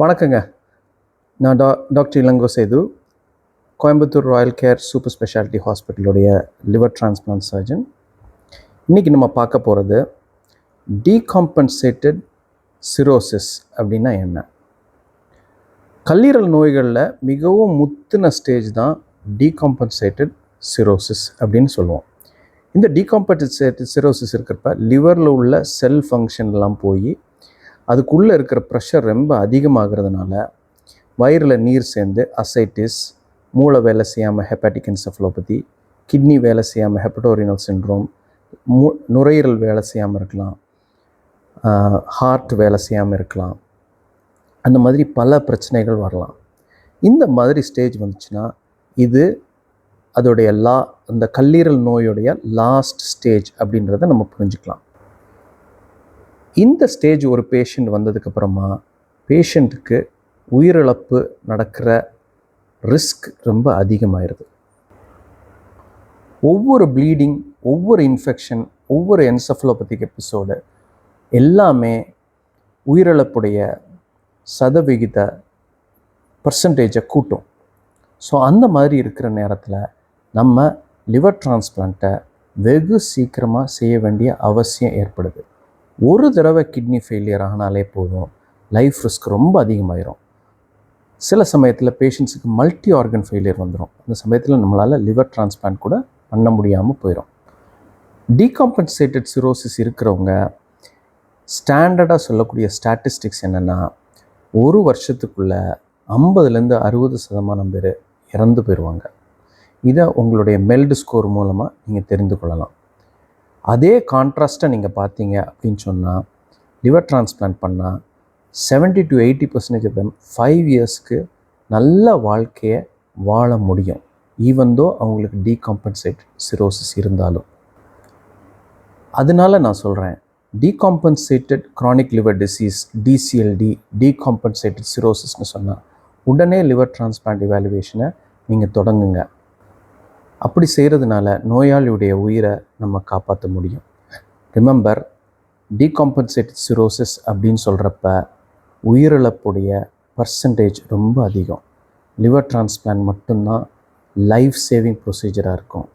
வணக்கங்க. நான் டா doctor Ilango Sethu. Coimbatore royal care super speciality ஹாஸ்பிட்டலுடைய liver transplant surgeon. இன்றைக்கி நம்ம பார்க்க போகிறது டீகாம்பன்சேட்டட் சிரோசிஸ் அப்படின்னா என்ன? கல்லீரல் நோய்களில் மிகவும் முத்தின ஸ்டேஜ் தான் டீகாம்பன்சேட்டட் சிரோசிஸ் அப்படின்னு சொல்லுவோம். இந்த டீகாம்பன்சேட்டட் சிரோசிஸ் இருக்கிறப்ப லிவரில் உள்ள செல் ஃபங்க்ஷன்லாம் போய் அதுக்குள்ளே இருக்கிற ப்ரெஷர் ரொம்ப அதிகமாகிறதுனால வயிறில் நீர் சேர்ந்து அசைட்டிஸ் மூளை வேலை செய்யாமல் ஹெப்பாட்டிக் என்செஃபலோபதி கிட்னி வேலை செய்யாமல் ஹெப்படோரினல் சின்ரோம் மு நுரையீரல் வேலை செய்யாமல் இருக்கலாம். ஹார்ட் வேலை செய்யாமல் இருக்கலாம். அந்த மாதிரி பல பிரச்சனைகள் வரலாம். இந்த மாதிரி ஸ்டேஜ் வந்துச்சுன்னா இது அதோடைய லா அந்த கல்லீரல் நோயுடைய லாஸ்ட் ஸ்டேஜ் அப்படின்றத நம்ம புரிஞ்சுக்கலாம். இந்த ஸ்டேஜ் ஒரு பேஷண்ட் வந்ததுக்கப்புறமா பேஷண்ட்டுக்கு உயிரிழப்பு நடக்கிற ரிஸ்க் ரொம்ப அதிகமாயிருது. ஒவ்வொரு ப்ளீடிங் ஒவ்வொரு இன்ஃபெக்ஷன் ஒவ்வொரு என்சஃபலோபதிக் எபிசோடு எல்லாமே உயிரிழப்புடைய சதவிகித பர்சன்டேஜை கூட்டும். ஸோ அந்த மாதிரி இருக்கிற நேரத்தில் நம்ம லிவர் டிரான்ஸ்பிளான்ட்டை வெகு சீக்கிரமாக செய்ய வேண்டிய அவசியம் ஏற்படுது. ஒரு தடவை கிட்னி ஃபெயிலியர் ஆனாலே போதும். லைஃப் ரிஸ்க் ரொம்ப அதிகமாயிரும். சில சமயத்தில் பேஷண்ட்ஸுக்கு மல்டி ஆர்கன் ஃபெயிலியர் வந்துடும் அந்த சமயத்தில் நம்மளால் லிவர் டிரான்ஸ்பிளான்ட் கூட பண்ண முடியாமல் போயிடும் டீகாம்பன்சேட்டட் சிரோசிஸ் இருக்கிறவங்க ஸ்டாண்டர்டாக சொல்லக்கூடிய ஸ்டாட்டிஸ்டிக்ஸ் என்னென்னா ஒரு வருஷத்துக்குள்ளே ஐம்பதுலேருந்து அறுபது சதமானம் பேர் இறந்து போயிடுவாங்க இதை உங்களுடைய மெல்டு ஸ்கோர் மூலமாக நீங்கள் தெரிந்து கொள்ளலாம். அதே கான்ட்ராஸ்ட்டை நீங்கள் பார்த்தீங்க அப்படின்னு சொன்னால் லிவர் டிரான்ஸ்பிளான்ட் பண்ணால் seventy to eighty percentage of them five இயர்ஸ்க்கு நல்ல வாழ்க்கையை வாழ முடியும். ஈவந்தோ அவங்களுக்கு டீகாம்பன்சேட் சிரோசிஸ் இருந்தாலும். அதனால நான் சொல்கிறேன் decompensated chronic liver disease DCLD decompensated சிரோசிஸ்னு சொன்னால் உடனே லிவர் டிரான்ஸ்பிளான்ட் இவாலுவேஷனை நீங்கள் தொடங்குங்க. அப்படி செய்கிறதுனால நோயாளியுடைய உயிரை நம்ம காப்பாற்ற முடியும். ரிமெம்பர் டீகாம்பன்சேட்டட் சிரோசிஸ் அப்படின்னு சொல்கிறப்ப உயிரிழப்புடைய பர்சன்டேஜ் ரொம்ப அதிகம். லிவர் டிரான்ஸ்பிளான்ட் மட்டும்தான் லைஃப் சேவிங் ப்ரொசீஜராக இருக்கும்.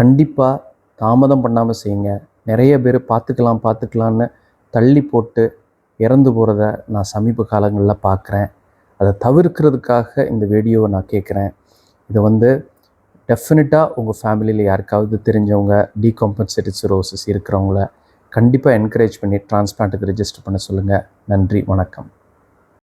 கண்டிப்பாக தாமதம் பண்ணாமல் செய்யுங்க. நிறைய பேர் பார்த்துக்கலாம் பார்த்துக்கலான்னு தள்ளி போட்டு இறந்து போகிறத நான் சமீப காலங்களில் பார்க்குறேன். அதை தவிர்க்கிறதுக்காக இந்த வீடியோவை நான் கேட்குறேன் இதை வந்து டெஃபினட்டாக உங்கள் ஃபேமிலியில் யாருக்காவது தெரிஞ்சவங்க டீகாம்பன்சேட்டட் சிரோசிஸ் இருக்கிறவங்கள கண்டிப்பாக என்கரேஜ் பண்ணி டிரான்ஸ்பிளான்ட்டுக்கு ரெஜிஸ்டர் பண்ண சொல்லுங்கள் நன்றி வணக்கம்.